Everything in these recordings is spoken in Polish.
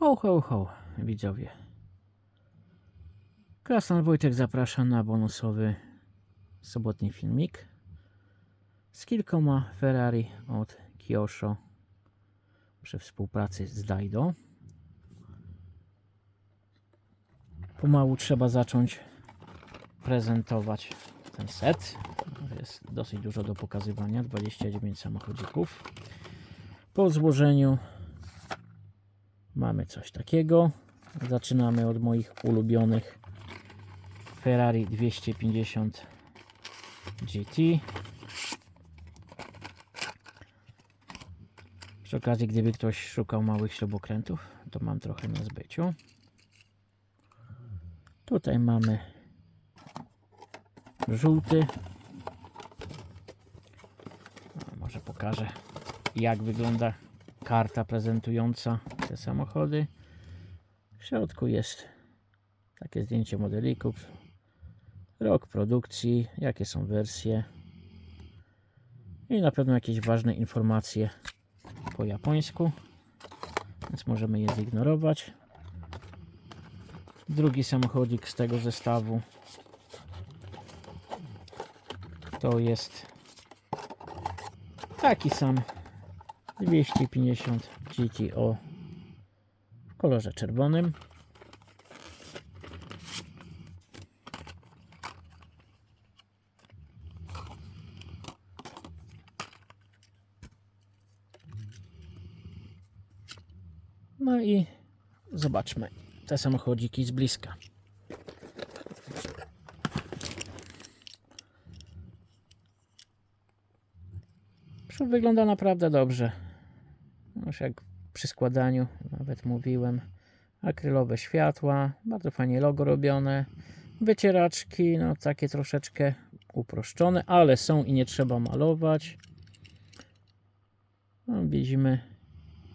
Ho, ho, ho, widzowie. Krasnal Wojtek zaprasza na bonusowy sobotni filmik z kilkoma Ferrari od Kyosho przy współpracy z Daido. Pomału trzeba zacząć prezentować ten set. Jest dosyć dużo do pokazywania, 29 samochodzików. Po złożeniu mamy coś takiego. Zaczynamy od moich ulubionych Ferrari 250 GT. Przy okazji, gdyby ktoś szukał małych śrubokrętów, to mam trochę na zbyciu. Tutaj mamy żółty. Może pokażę, jak wygląda karta prezentująca te samochody. W środku jest takie zdjęcie modelików, rok produkcji, jakie są wersje i na pewno jakieś ważne informacje po japońsku, więc możemy je zignorować. Drugi samochodzik z tego zestawu to jest taki sam 250 GTO kolorze czerwonym. No i zobaczmy te samochodziki z bliska. Przód wygląda naprawdę dobrze. Już jak przy składaniu nawet mówiłem. Akrylowe światła, bardzo fajnie logo robione. Wycieraczki, no takie troszeczkę uproszczone, ale są i nie trzeba malować. No, widzimy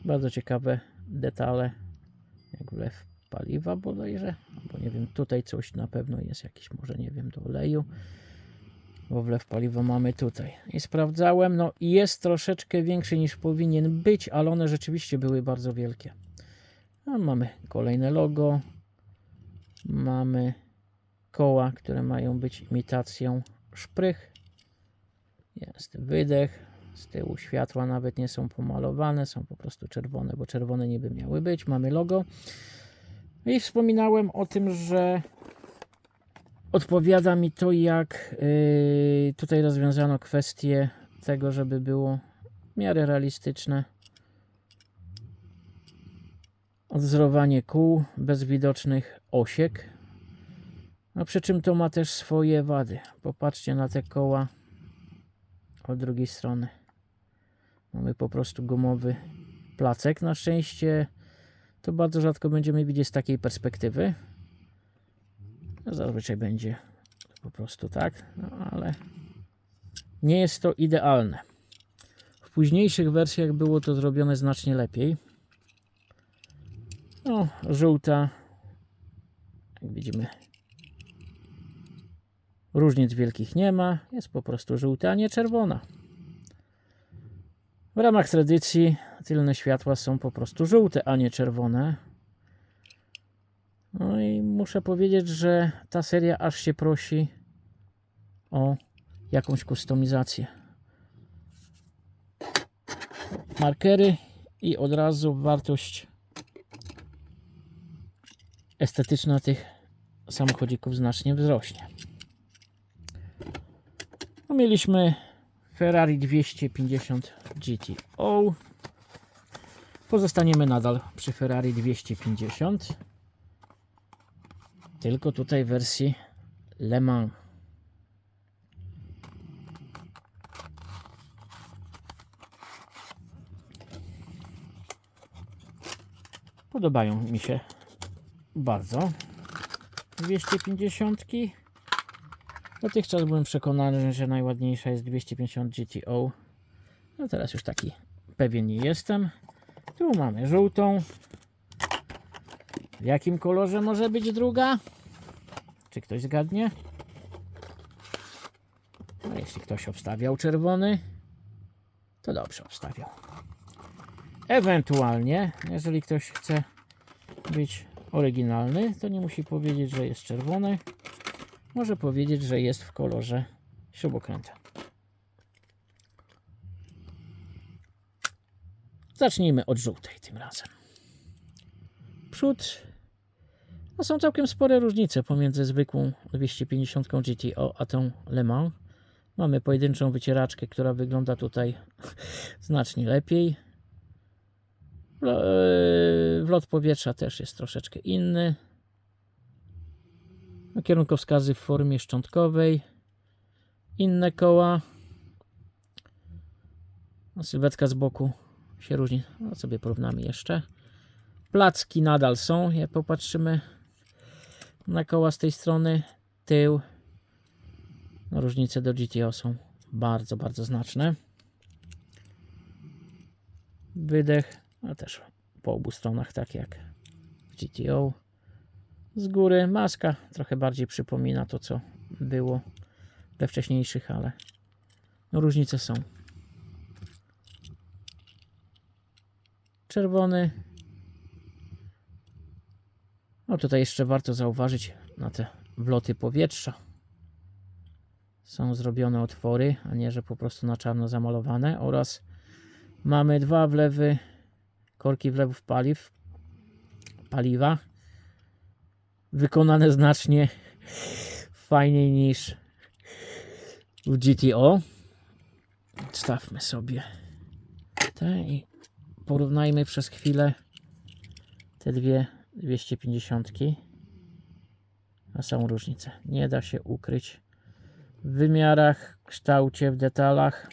bardzo ciekawe detale, jak wlew paliwa bodajże, bo nie wiem, tutaj coś na pewno jest jakiś, może nie wiem, do oleju, bo wlew paliwa mamy tutaj. I sprawdzałem, no jest troszeczkę większy niż powinien być, ale one rzeczywiście były bardzo wielkie. A mamy kolejne logo, mamy koła, które mają być imitacją szprych, jest wydech, z tyłu światła nawet nie są pomalowane, są po prostu czerwone, bo czerwone niby miały być. Mamy logo. I wspominałem o tym, że odpowiada mi to, jak yy, tutaj rozwiązano kwestię tego, żeby było w miarę realistyczne odwzorowanie kół bez widocznych osiek. No przy czym to ma też swoje wady. Popatrzcie na te koła od drugiej strony. Mamy po prostu gumowy placek. Na szczęście to bardzo rzadko będziemy widzieć z takiej perspektywy. Zazwyczaj będzie po prostu tak, no ale nie jest to idealne. W późniejszych wersjach było to zrobione znacznie lepiej. No, żółta, jak widzimy, różnic wielkich nie ma. Jest po prostu żółta, a nie czerwona. W ramach tradycji tylne światła są po prostu żółte, a nie czerwone. No i muszę powiedzieć, że ta seria aż się prosi o jakąś kustomizację. Markery i od razu wartość estetyczna tych samochodzików znacznie wzrośnie. No, mieliśmy Ferrari 250 GTO. Pozostaniemy nadal przy Ferrari 250. Tylko tutaj w wersji Le Mans. Podobają mi się bardzo 250. Dotychczas byłem przekonany, że najładniejsza jest 250 GTO. No teraz już taki pewien nie jestem. Tu mamy żółtą. W jakim kolorze może być druga? Czy ktoś zgadnie? No jeśli ktoś obstawiał czerwony, to dobrze obstawiał. Ewentualnie, jeżeli ktoś chce być oryginalny, to nie musi powiedzieć, że jest czerwony. Może powiedzieć, że jest w kolorze śrubokręta. Zacznijmy od żółtej tym razem. Przód. No są całkiem spore różnice pomiędzy zwykłą 250 GTO a tą Le Mans. Mamy pojedynczą wycieraczkę, która wygląda tutaj znacznie lepiej. Yy, Wlot powietrza też jest troszeczkę inny. No, Kierunkowskazy w formie szczątkowej. Inne koła. No, Sylwetka z boku się różni. No, sobie porównamy jeszcze. Placki nadal są, jak popatrzymy na koła z tej strony. Tył. No, różnice do GTO są bardzo, bardzo znaczne. Wydech, a też po obu stronach, tak jak w GTO. Z góry maska trochę bardziej przypomina to, co było we wcześniejszych, ale no, różnice są. Czerwony. No tutaj jeszcze warto zauważyć na te wloty powietrza. Są zrobione otwory, a nie, że po prostu na czarno zamalowane oraz mamy dwa wlewy, korki wlewów paliw, paliwa, wykonane znacznie fajniej niż w GTO. Stawmy sobie te i porównajmy przez chwilę te dwie 250. A są różnice. Nie da się ukryć w wymiarach, kształcie, w detalach.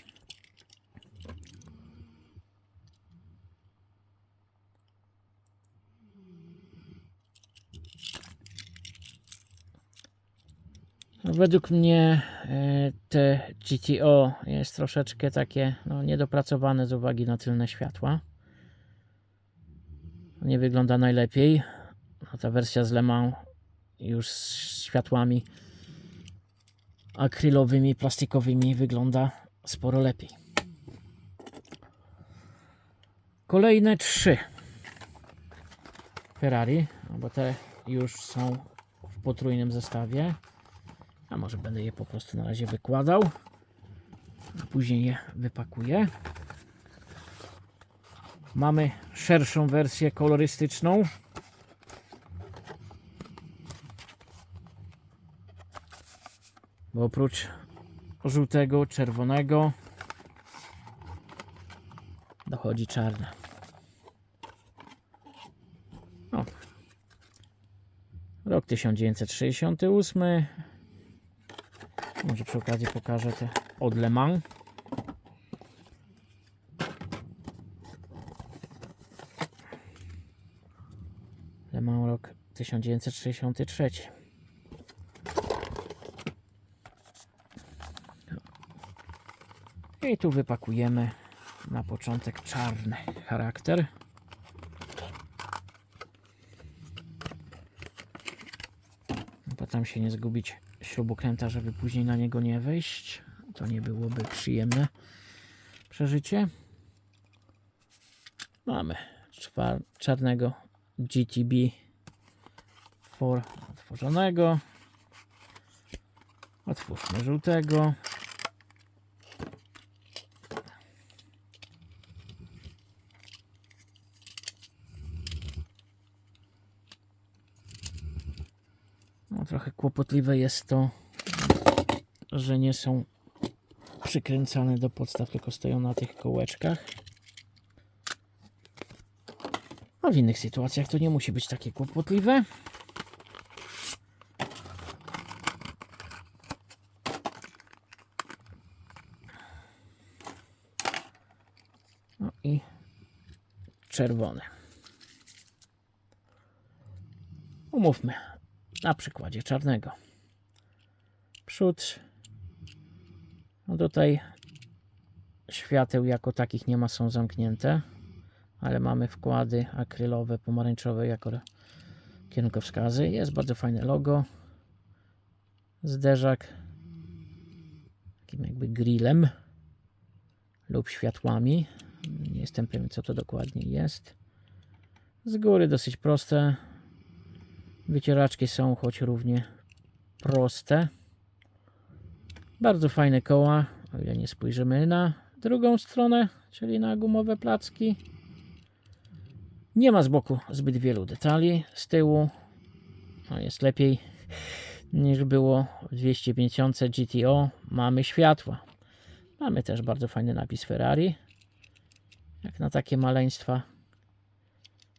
No, Według mnie e, te GTO jest troszeczkę takie no, niedopracowane z uwagi na tylne światła. Nie wygląda najlepiej. A ta wersja z Le Mans już z światłami akrylowymi, plastikowymi wygląda sporo lepiej. Kolejne trzy Ferrari, no bo te już są w potrójnym zestawie. A może będę je po prostu na razie wykładał, a później je wypakuję. Mamy szerszą wersję kolorystyczną. Bo oprócz żółtego, czerwonego dochodzi czarne. O. Rok 1968. Może przy okazji pokażę te od Le Mans. Le Mans rok 1963. I tu wypakujemy na początek czarny charakter. Potem się nie zgubić śrubokręta, żeby później na niego nie wejść. To nie byłoby przyjemne przeżycie. Mamy czarnego GTB 4 otworzonego. Otwórzmy żółtego. No, trochę kłopotliwe jest to, że nie są przykręcane do podstaw, tylko stoją na tych kołeczkach. A w innych sytuacjach to nie musi być takie kłopotliwe. No i czerwone. Umówmy na przykładzie czarnego. Przód. No tutaj świateł jako takich nie ma, są zamknięte, ale mamy wkłady akrylowe, pomarańczowe jako kierunkowskazy. Jest bardzo fajne logo. Zderzak takim jakby grillem lub światłami. Nie jestem pewien, co to dokładnie jest. Z góry dosyć proste. Wycieraczki są choć równie proste. Bardzo fajne koła, o ile nie spojrzymy na drugą stronę, czyli na gumowe placki. Nie ma z boku zbyt wielu detali. Z tyłu no jest lepiej niż było w 250 GTO. Mamy światła. Mamy też bardzo fajny napis Ferrari. Jak na takie maleństwa.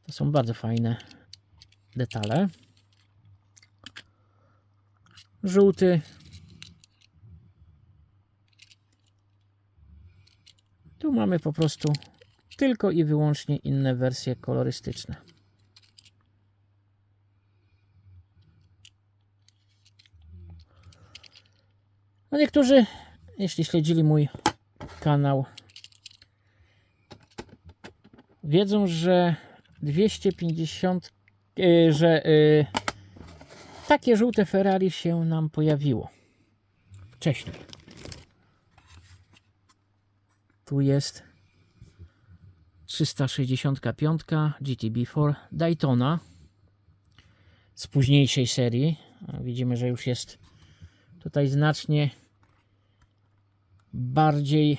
To są bardzo fajne detale. Żółty. Tu mamy po prostu tylko i wyłącznie inne wersje kolorystyczne. No niektórzy, jeśli śledzili mój kanał, wiedzą, że 250, e, że e, takie żółte Ferrari się nam pojawiło wcześniej. Tu jest 365 GTB4 Daytona z późniejszej serii. Widzimy, że już jest tutaj znacznie bardziej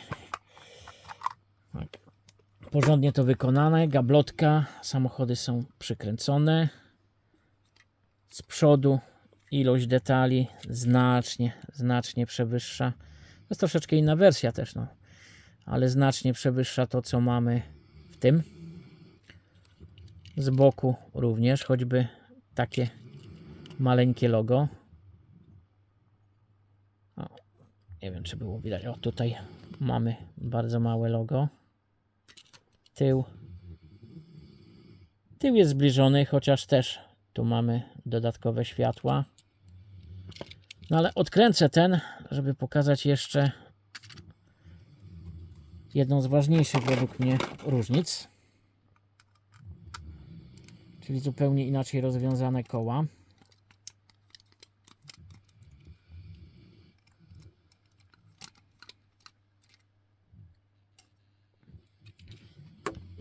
porządnie to wykonane. Gablotka, samochody są przykręcone. Z przodu ilość detali znacznie, znacznie przewyższa. To jest troszeczkę inna wersja też, no. Ale znacznie przewyższa to, co mamy w tym. Z boku również, choćby takie maleńkie logo. O, nie wiem, czy było widać. O, tutaj mamy bardzo małe logo. Tył. Tył jest zbliżony, chociaż też tu mamy dodatkowe światła. No ale odkręcę ten, żeby pokazać jeszcze jedną z ważniejszych według mnie różnic. Czyli zupełnie inaczej rozwiązane koła.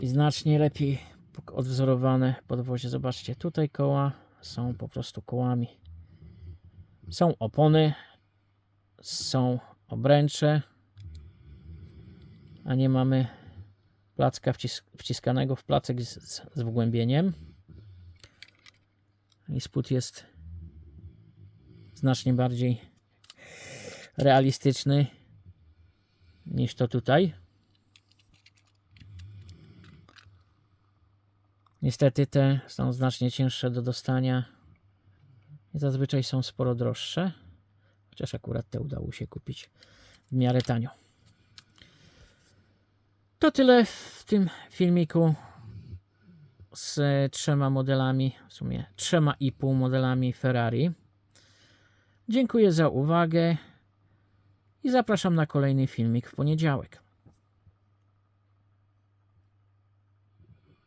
I znacznie lepiej odwzorowane podwozie. Zobaczcie, tutaj koła są po prostu kołami. Są opony, są obręcze, a nie mamy placka wcis wciskanego w placek z, z wgłębieniem. I spód jest znacznie bardziej realistyczny niż to tutaj. Niestety te są znacznie cięższe do dostania i zazwyczaj są sporo droższe. Chociaż akurat te udało się kupić w miarę tanio. To tyle w tym filmiku z trzema modelami, w sumie trzema i pół modelami Ferrari. Dziękuję za uwagę i zapraszam na kolejny filmik w poniedziałek.